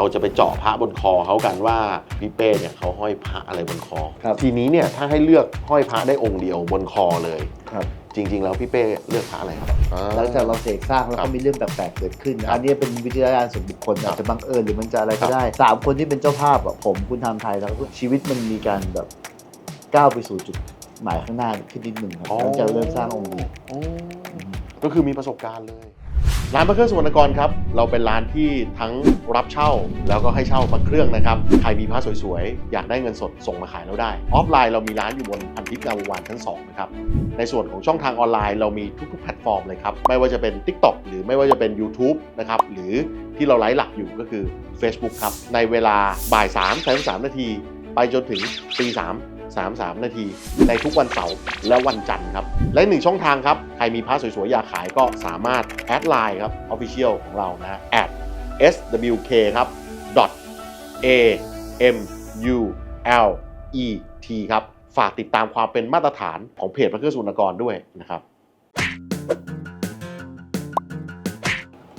เราจะไปเจาะพระบนคอเขากันว่าพี่เป้เนี่ยเขาห้อยพระอะไรบนคอ ครับทีนี้เนี่ยถ้าให้เลือกห้อยพระได้องค์เดียวบนคอเลย ครับ จริง ๆ แล้วพี่เป้เลือกพระอะไรครับอ่หลังจากเราเสกสร้างแล้วครัก็บมีเรื่องแปลกๆเกิดขึ้น ครับอันนี้เป็นวิทยาการส่วนบุคคลครับอาจจะบังเอิญหรือมันจะอะไรครัก็บได้สามคนที่เป็นเจ้าภาพอะผมคุณทำไทยแล้วก็ชีวิตมันมีการแบบก้าวไปสู่จุดหมายข้างหน้าขึ้นนิดหนึ่งครับหลังจากเริ่มสร้างองค์นี้โอ้ก็คือมีประสบการณ์เลย ร้านพระเครื่องสุวรรณกรครับ เราเป็นร้านที่ทั้งรับเช่าแล้วก็ให้เช่าพระเครื่องนะครับ ใครมีพระสวยๆ อยากได้เงินสดส่งมาขายเราได้ ออฟไลน์เรามีร้านอยู่บนพันทิพย์งามวงวานชั้น2นะครับ ในส่วนของช่องทางออนไลน์เรามีทุกๆแพลตฟอร์มเลยครับ ไม่ว่าจะเป็น TikTok หรือไม่ว่าจะเป็น YouTube นะครับ หรือที่เราไลฟ์หลักอยู่ก็คือ Facebook ครับ ในเวลาบ่าย3 3นาทีไปจนถึงตี3 33 นาที ในทุกวันเสาร์และวันจันทร์ครับ และหนึ่งช่องทางครับ ใครมีพระสวยๆ อยากขายก็สามารถแอดไลน์ครับ Official ของเรานะ at swk ครับ dot a m u l e t ครับ ฝากติดตามความเป็นมาตรฐานของเพจพระเครื่องสุนกรด้วยนะครับ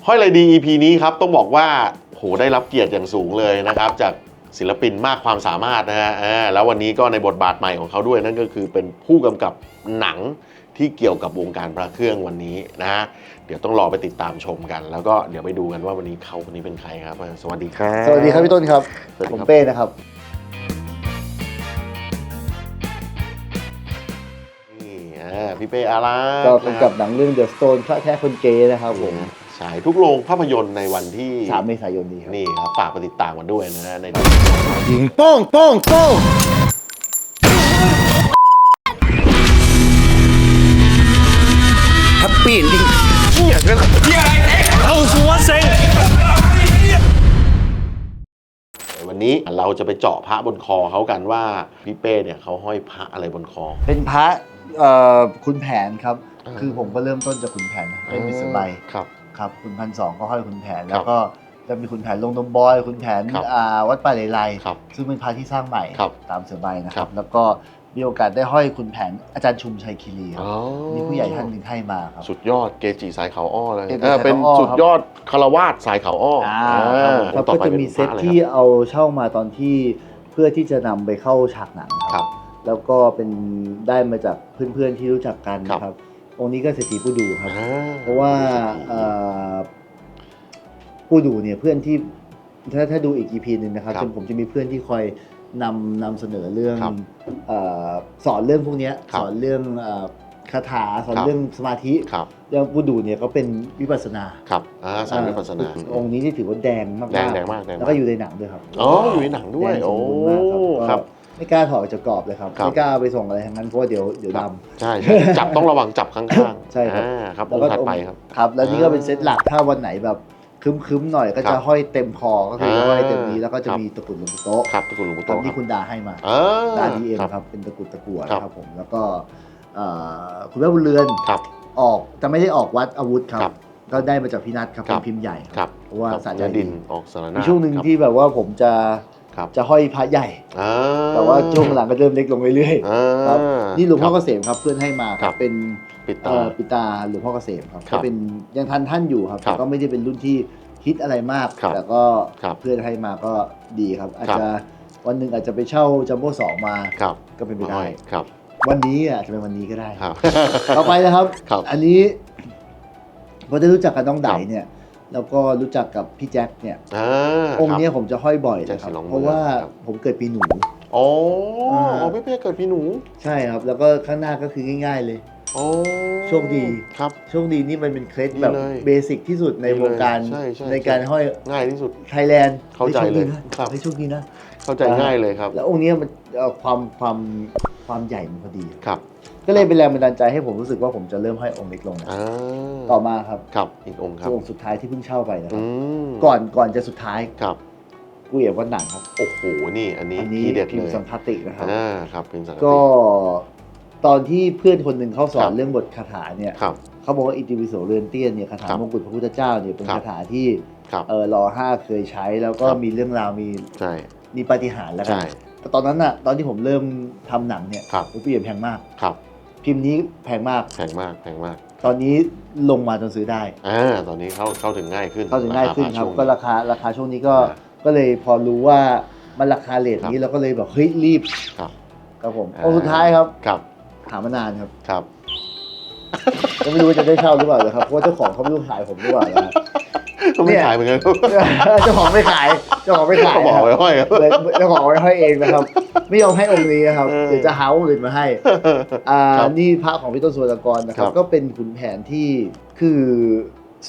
ห้อยไรดี EP นี้ครับ ต้องบอกว่าโหได้รับเกียรติอย่างสูงเลยนะครับ จาก ศิลปินมากความสามารถนะฮะอ่าแล้ววันนี้ก็ในบทบาทใหม่ของเขาด้วยนั่นก็คือเป็นผู้กำกับหนังที่เกี่ยวกับวงการพระเครื่องวันนี้นะฮะเดี๋ยวต้องรอไปติดตามชมกัน แล้วก็เดี๋ยวไปดูกันว่าวันนี้เขาคนนี้เป็นใครครับอ่าสวัสดีครับสวัสดีครับพี่ต้นครับสวัสดีผมครับเป้นะครับนี่อ่าพี่เป้อารักษ์ก็นะคกำกัรับหนังเรื่อง The Stone พระแท้คนเกย์นะครับผม ฉายทุกโรงภาพยนตร์ในวันที่3เมษายนนี้ครับนี่ครับฝากไปติดตามกันด้วยนะฮะในยิงโป้งโป้งโป้งแฮปปี้ดิงอย่างนั้นเอาสัวเซ็งวันนี้เราจะไปเจาะพระบนคอเขากันว่าพี่เป้เนี่ยเขาห้อยพระอะไรบนคอ เป็นพระเอ่อคุณแผนครับอ่าคือผมก็เริ่มต้นจากคุณแผนเป็นมิสเตอร์ไบครับ ครับคุณพันสองก็ห้อยคุณแผนครับแล้วก็จะมีคุณแผนลงดมบอย คุณแผนครับอ่าวัดป่าเลไลครับซึ่งเป็นพระที่สร้างใหม่ครับตามเสือใบนะคครัรับบแล้วก็มีโอกาสได้ห้อยคุณแผนอาจารย์ชุมชัยคีรีครับอ๋อนี่ผู้ใหญ่ท่านหนึ่งให้มาครับสุดยอดเกจิสายเขาอ้อเลยเกจิเออสายเขาอ้อเป็นสุดยอดคารวาสสายเขาอ้ออ่าอ่าครับต่อก็ไปจะเป็นมีเซตพระอะไรที่ครับเอาเช่ามาตอนที่เพื่อที่จะนำไปเข้าฉากหนังครับ แล้วก็เป็นได้มาจากเพื่อนๆที่รู้จักกันครับนะครับ องค์นี้ก็เศรษฐีผู้ดูครับ อ่เพราะว่าเอ่อผู้ดูเนี่ยเพื่อนที่ถ้าถ้าดูอีก EP หนึ่งนะครับครับจนผมจะมีเพื่อนที่คอยนำนำเสนอเรื่องครับเออสอนเรื่องพวกเนี้ยครับสอนเรื่องเอ่อคาถาสอนครับ เรื่องสมาธิครับเรื่องผู้ดูเนี่ยก็เป็นวิปัสสนาครับอ่าสายวิปัสสนาอ่องค์นี้ที่ถือว่าแดงมากๆแดงแดงมากแดงมากแล้วก็อยู่ในหนังด้วยครับ อ๋ออยู่ในหนังด้วย แดงสโอ้มบูรณ์มากคครัรับบก็ ไม่กล้าถอดออกจากกรอบเลยครับ ครับ ไม่กล้าเอาไปส่งอะไรทั้งนั้นเพราะว่าเดี๋ยวเดี๋ยวดำ ใช่ใช่จับต้องระวังจับข้างๆใช่ครับ อ่าครับแล้อวงก็ค์ถัดไปครับ ครับ แล้วนี่ก็เป็นเซตหลักถ้าวันไหนแบบคึ้มๆหน่อยก็ครัจะบห้อยเต็มคอก็คืออ่าห้อยเต็มนี้แล้วก็จะครับ มีตะกรุดหลวงปู่โต๊ะครับตะกรุดหลวงปู่ตามโตที่คุณดาให้มาอ่าดาดีเอ็มครับ ครับเป็นตะกรุดตะกั่วครับ นะครับผมแล้วก็เอ่อคุณแม่บุญเรือนครับ ออกจะไม่ได้ออกวัดอาวุธครับครับก็ได้มาจากพี่นัทครับครัเป็บ นพิมพ์ใหญ่ครับเพราะว่าครับสารยาใหญ่ดินออกสารนามีช่วงหนึ่งครับ ที่แบบว่าผมจะ ครับจะห้อยพระใหญ่อ่าแต่ว่าช่วงหลังก็เริ่มเล็กลงเรื่อยอ่าๆครับนี่หลวงพ่อคเกรับษมครับเพื่อนให้มาคครัรับบเป็นปิดตาเอ่อปิตาหลวงพ่อเกษมครับครัก็บเป็นยังทันท่านอยู่ครับครับแต่ก็ไม่ได้เป็นรุ่นที่ฮิตอะไรมากครับแต่ก็ครับเพื่อนให้มาก็ดีครับ อาจครับจะวันหนึ่งอาจจะไปเช่าจัมโบ้สองมาครับก็เป็นไปห้ได้อยครับ วันนี้อาจจะเป็นวันนี้ก็ได้ครับต่อไปนะครับครับ อันนี้พอได้รู้จักกับน้องไดครับเนี่ย แล้วก็รู้จักกับพี่แจ็คเนี่ยอ่าองค์ครับเนี้ยผมจะห้อยบ่อยแจ็คนะครับสีหลองเมืองเพราะว่าครับผมเกิดปีหนู อ๋ออ่าอ๋อพี่เป้เกิดพี่หนู ใช่ครับ แล้วก็ข้างหน้าก็คือง่าย ๆ เลยอ๋อโชคดีครับโชคดีนี่มันเป็นเคล็ดดีแบบเลยเบสิกที่สุดในดีเลยวงการใช่ใช่การใช่ห้อยง่ายที่สุดไทยแลนด์เข้าใจเลยฮ้ครับโชคดีนะ เข้าใจง่ายเลยครับ แล้วองค์เนี้ยมันเอ่อความความ ความใหญ่มันพอดี ครับ ก็เลยเป็นแรงบันดาลใจให้ผมรู้สึกว่าผมจะเริ่มห้อยองค์เล็กลงนะอ่าต่อมาครับครับอีกองค์ครับคือองค์สุดท้ายที่เพิ่งเช่าไปนะคอืรับมก่อนก่อนจะสุดท้ายครับกูเอ๋วัดหนังครับโอ้โหนี่ อันนี้อันนี้ทีเด็ดพิมเลพ์ยสังคตินะครับอ่าครับพิมพ์สังคติก็ตอนที่เพื่อนคนหนึ่งเขาสอครันบเรื่องบทคาถาเนี่ยครับเขาบอกว่าอิติปิโสเรือนเตี้ยนเนี่ยคาถาครับมงกุฎพระพุทธเจ้าเนี่ยเป็นครับคาถาที่ครับเออรอห้าเคยใช้แล้วก็ครับมีเรื่องราวมีใช่มีปาฏิหาริย์แล้วกัใช่น แต่ตอนนั้นน่ะตอนที่ผมเริ่มทำหนังเนี่ยครับโอ้เปลี่ยนแพงมาก ครับพิมพ์นี้แพงมาก แพงมากแพงมากตอนนี้ลงมาจนซื้อได้ อ่าตอนนี้เข้าเข้าถึงง่ายขึ้นเข้าถึงง่ายขึ้นครับช่วงก็ราคาราคาช่วงนี้ก็ก็เลยพอรู้ว่ามันราคาเลทนี้เราก็เลยแบบเฮ้ยรีบครับครับผมองค์สุดท้ายครับครับหามานานครับครับก็ไม่รู้ว่าจะได้เช่าหรือเปล่านะครับเพราะว่าเจ้าของเขาไม่รู้ขายผมหรือเปล่านะฮะ ก็ไม่เนี่ยขายเหมือนกันเจ้าของไม่ขายเจ้าของไม่ขายก็บอกนะครับไว้ห้อยครับเลยเจ้าของไว้ให้เองนะครับ ไม่ยอมให้องค์นี้นะครับเออเดี๋ยวจะหาองค์อื่นมาให้อ่าครับนี่พระของพี่ต้นสุวรรณกรนะครัครับบก็เป็นขุนแผนที่คือ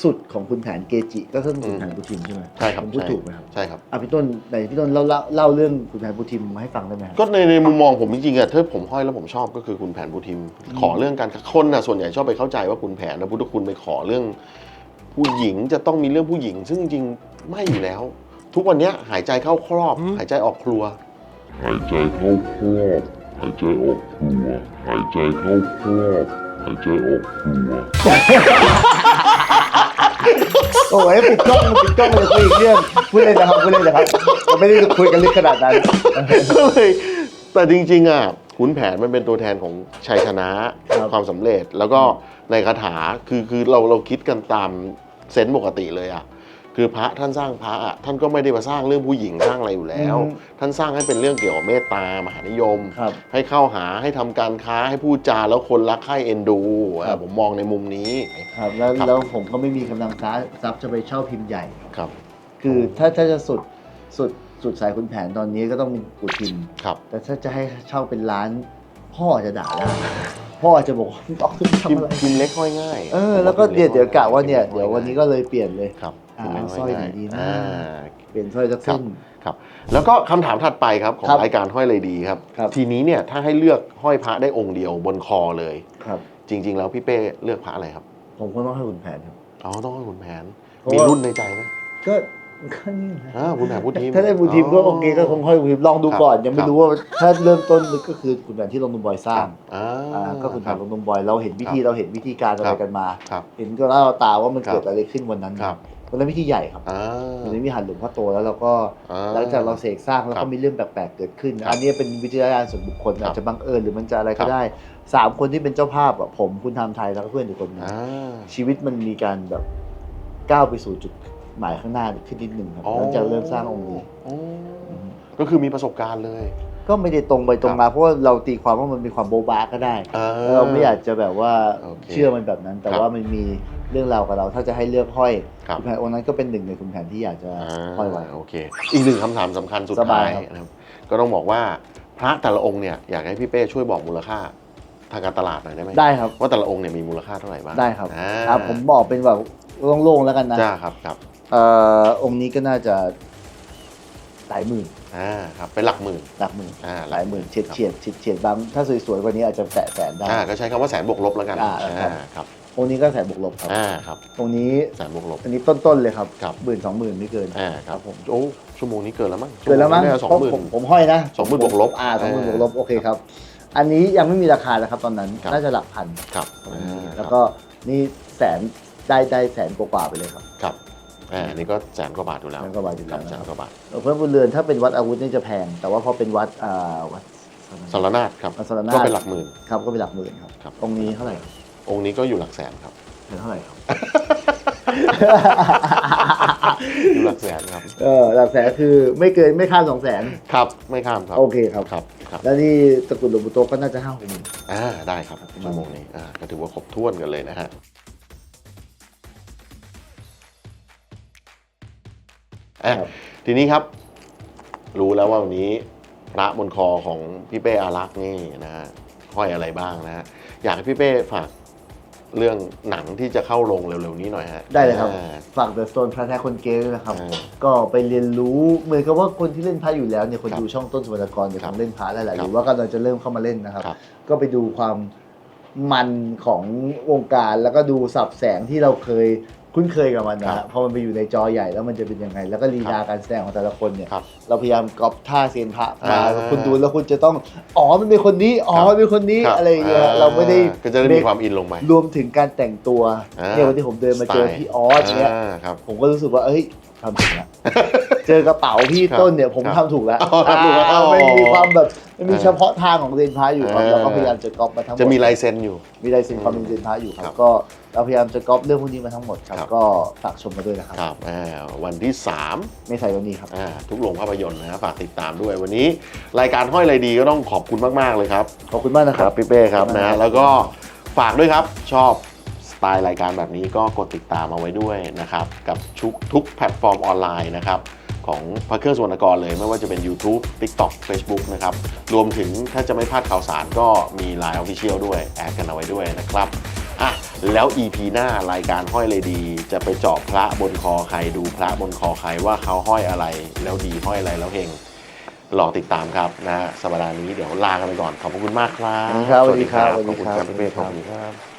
สุดของขุนแผนเกจิ ก็คือขุนแผนอืมปุถิมใช่ไหมใช่ครับผมพูดใช่ถูกไหมครับใช่ครับอะพี่ต้นไหนพี่ต้นเล่าเล่าเล่าเรื่องขุนแผนปุถิมมาให้ฟังได้ไหมครับก็ในในมุมมองผมจริงๆอะถ้าผมห้อยแล้วผมชอบก็คือคุณแผนบุทิม ขอเรื่องการคนอะส่วนใหญ่ชอบไปเข้าใจว่าคุณแผนนะพุทธคุณไปขอเรื่อง ผู้หญิงจะต้องมีเรื่องผู้หญิง ซึ่งจริงๆไม่อยู่แล้ว ทุกวันเนี้ยหายใจเข้าครอบ หายใจออกครัว หายใจเข้าครอบหายใจออกครัวหายใจเข้าครอบหายใจออกครัวโอ้ยปิดกล้องปิดกล้องเลยคุยอีกเรื่องพูดเลยนะครับพูดเลยนะครับเราไม่ได้คุยกันลึกขนาดนั้น ก็เลยแต่จริงๆอะ ขุนแผนมันเป็นตัวแทนของชัยชนะครับความสำเร็จ แล้วก็ในคาถาคือคือเราเราคิดกันตามเซนส์ปกติเลยอะคือพระท่านสร้างพระอะท่านก็ไม่ได้มาสร้างเรื่องผู้หญิงสร้างอะไรอยู่แล้ว ท่านสร้างให้เป็นเรื่องเกี่ยวกับเมตตามหานิยมครับให้เข้าหาให้ทำการค้าให้พูดจาแล้วคนรักใคร่เอ็นดูอะครับผมมองในมุมนี้ครับแล้วครับแล้วผมก็ไม่มีกำลังทรัพย์จะไปเช่าพิมพ์ใหญ่ครับ คือถ้าถ้าจะสุดสุด สุดสายคุณแผนตอนนี้ก็ต้องเป็นปุถิมครับ แต่ถ้าจะให้เช่าเป็นร้าน พ่อจะด่าได้พ่อจะบอกว่าออกพิทำมอะไรพ์พิมพ์เล็กห้อยง่ายเออแล้วก็เดี๋ยวเดี๋ยวกะว่าเนี่ยพิมพ์เดี๋ยวล็วันนี้ก็เลยเปลี่ยนเลยครับอ่าพิมพ์เล็กสร้อยไหนง่าดีนะอ่าเปลี่ยนสร้อยสักเส้น ครับ แล้วก็คำถามถัดไปครับของครับรายการห้อยเลยดีครับ ครับ ทีนี้เนี่ยถ้าให้เลือกห้อยพระได้องค์เดียวบนคอเลย ครับ จริง ๆ แล้วพี่เป้เลือกพระอะไรครับผมก็ต้องให้คุณแผนครับ อ๋อต้องให้คุณแผน เพราะมีว่ารุ่นในใจไหมก็ ก็นี่นะอ่าคุณแผนพูดทีมถ้าได้บูทีมก็โอเคก็คงห้อยบูทีมลองดูครับก่อน ยังไม่ครับรู้ว่าถ้าเริ่มต้นก็คือคุณแผนที่ลงนุมบอยสร้างอ่าอ่าก็คุณแผรันบลงนุมบอยเราเห็นวิธีครับเราเห็นวิธีการอะไรครับกันมาครับเห็นก็เล่าตาว่ามันครับเกิดอะไรขึ้นวันนั้นครับวันนั้นพิธีใหญ่ครับอ่าวันนี้มีหันหลวงพ่อโตแล้วเราก็อ่หลังจากเราเสกสร้างแล้วครัก็บมีเรื่องแปลกๆเกิดขึ้นครับอันนี้เป็นวิจารณญาณส่วนบุคคลครับอาจจะบังเอิญหรือมันจะอะไรครัก็บได้สามคนที่เป็นเจ้าภาพอะผมคุณทำไทยแล้วก็เพื่อนอีกคนหนึงอ่าชีวิตมันมีการแบบก้าวไปสู่จุด หมายข้างหน้าขึ้นนิดหนึ่งครับหลังจากเริ่มสร้างองค์นี้อ๋อก็คือมีประสบการณ์เลยก็ไม่ได้ตรงไปตรงมาเพราะว่าเราตีความว่ามันมีความโบบาก็ได้อ่าแล้วเราไม่อยากจะแบบว่าโอเคเชื่อมันแบบนั้น แต่ครับว่ามันมีเรื่องราวกับเรา ถ้าจะให้เลือกห้อยครับคุณแผนองค์นั้นก็เป็นหนึ่งในคุณแผนที่อยากจะอ่าห้อยไว้ โอเค อีกหนึ่งคำถามสำคัญสุดสบาท้ายยครับ นะครับก็ต้องบอกว่าพระแต่ละองค์เนี่ยอยากให้พี่เป้ช่วยบอกมูลค่าทางการตลาดหน่อยได้ไหมได้ครับ ว่าแต่ละองค์เนี่ยมีมูลค่าเท่าไหร่บ้างได้ครับอ่าอะผมบอกเป็นแบบโล่งๆแล้วกันนะ จ้าครับครับ เอ่อองค์นี้ก็น่าจะหลายหมื่นอ่าครับเป็นหลักหมื่น หลักหมื่นอ่าหลายหมื่นเฉียดเฉียดเฉียดเฉียดบางถ้าสวยๆกว่านี้อาจจะแตะแสนได้ อ่าก็ใช้คำว่าแสนบวกลบแล้วกันอ่าครับ ครับองค์นี้ก็แสนบวกลบครับอ่าครับองค์นี้แสนบวกลบ อันนี้ต้นๆเลยครับครับ หมื่นสองหมื่นไม่เกิน อ่าครับผมโอ้ชั่วโมงนี้เกินแล้วมั้งเกินแล้วมั้งสองเพราะหมื่นผมผมห้อยนะสองหมื่นบวกลบอ่าสองหมื่นบอ่าวกลบโอเคครับ อันนี้ยังไม่มีราคานะครับตอนนั้นครับ น่าจะหลักพันครับอืมอ่าแล้วก็นี่แสนได้ได้แสนกว่าๆไปเลยครับ ครับ อ่าอันนี่ก็แสนกว่าบาทอยู่แล้วแสนกว่าบาทอยู่แล้วครับนะแสนกว่าบาทเพื่อนบุญเรือนถ้าเป็นวัดอาวุธนี่จะแพง แต่ว่าพอเป็นวัดอ่าวัด สารนาฏครับวัดสารนาถ ก็เป็นหลักหมื่น ครับก็เป็นหลักหมื่นครับครับ องค์นี้เท่าไหร่ครับองค์นี้ก็อยู่หลักแสนครับ เป็นเท่าไหร่ครับ อยู่หลักแสนครับ เออหลักแสนคือไม่เกินไม่ข้ามสองแสนครับ ไม่ข้ามครับ โอเคครับ ครับ ครับ แล้วนี่ตระกุลหลวงปู่โตก็น่าจะห้าหกหมื่น อ่า ได้ครับชั่วโมงนี้ อ่า ก็ถือว่าครบถ้วนกันเลยนะฮะ อะครับทีนี้ครับ รู้แล้วว่าวันนี้พระบนคอของพี่เป้อารักษ์นี่นะฮะห้อยอะไรบ้างนะฮะอยากให้พี่เป้ฝากเรื่องหนังที่จะเข้าลงเร็วๆนี้หน่อยฮะได้เลยครับ อ่า ฝากเดอะสโตนพระแท้คนเกย์ด้วยนะครับ อ่าก็ไปเรียนรู้เหมือนกับว่าคนที่เล่นพระอยู่แล้วเนี่ยคนครับดูช่องต้นสวรรณกรจะครับคงเล่นพระได้แหละคหรับรือว่ากำลังจะเริ่มเข้ามาเล่นนะครับ ครับก็ไปดูความมันของวงการแล้วก็ดูสับแสงที่เราเคย คุ้นเคยกับมันนะครัฮะบพอมันไปอยู่ในจอใหญ่แล้วมันจะเป็นยังไง แล้วก็ลีลาการแสดงของแต่ละคนเนี่ย ครับเราพยายามก๊อปท่าเซียนพระมาอ่า คุณดูแล้วคุณจะต้อง อ๋อ มันเป็นคนนี้ อ๋อครับมันเป็นคนนี้ ครับอะไรอย่างเงี้ย เราไม่ได้ก็จะได้มีความอินลงไป รวมถึงการแต่งตัว อ่า เนี่ยวันที่ผมเดินมาเจอสไตล์พี่ออสเนี่ย อ่าครับ ผมก็รู้สึกว่า เอ้ย ทำถูกแล้ว เจอกระเป๋าพี่ครับต้นเนี่ยผมครับทำถูกแล้วอ๋อทำถูกแล้วอ่าอ๋อมันมีความแบบมันมีเออเฉพาะทางของเซนพาอยู่ครับเออ เราก็พยายามจะก๊อปมาทั้งหมด จะมีลายเซ็นอยู่ มีลายเซ็นความเป็นเซนพาอยู่คครัรับบก็เราพยายามจะก๊อปเรื่องพวกนี้มาทั้งหมดครับครับ ก็ฝากชมมาด้วยนะครับครับอ่าวันที่ 3 ไม่ใส่วันนี้ครับ อ่าทุกโรงภาพยนตร์นะฝากติดตามด้วยวันนี้ รายการห้อยไรดีก็ต้องขอบคุณมาก ๆ เลยครับ ขอบคุณมากนะคครัรับบพี่เป้ครับขอบคุณนะมาก แล้วก็ฝากด้วยครับชอบส ไตล์รายการแบบนี้ก็กดติดตามเอาไว้ด้วยนะครับ กับทุกทุกแพลตฟอร์มออนไลน์นะครับของพระเครื่องสวนกรเลย ไม่ว่าจะเป็น YouTube TikTok Facebook นะครับ รวมถึงถ้าจะไม่พลาดข่าวสารก็มี Line Official ด้วย แอดกันเอาไว้ด้วยนะครับอะแล้ว EP หน้ารายการห้อยเลยดี จะไปเจาะพระบนคอใครดูพระบนคอใครว่าเขาห้อยอะไร แล้วดีห้อยอะไรแล้วเฮงรอติดตามครับนะสัปดาห์นี้เดี๋ยวลากันไปก่อนขอบพระคุณมากครับ สวัสดีครับขอบคุณครับสวัสดีครับพี่เป้ขอบคุณครับ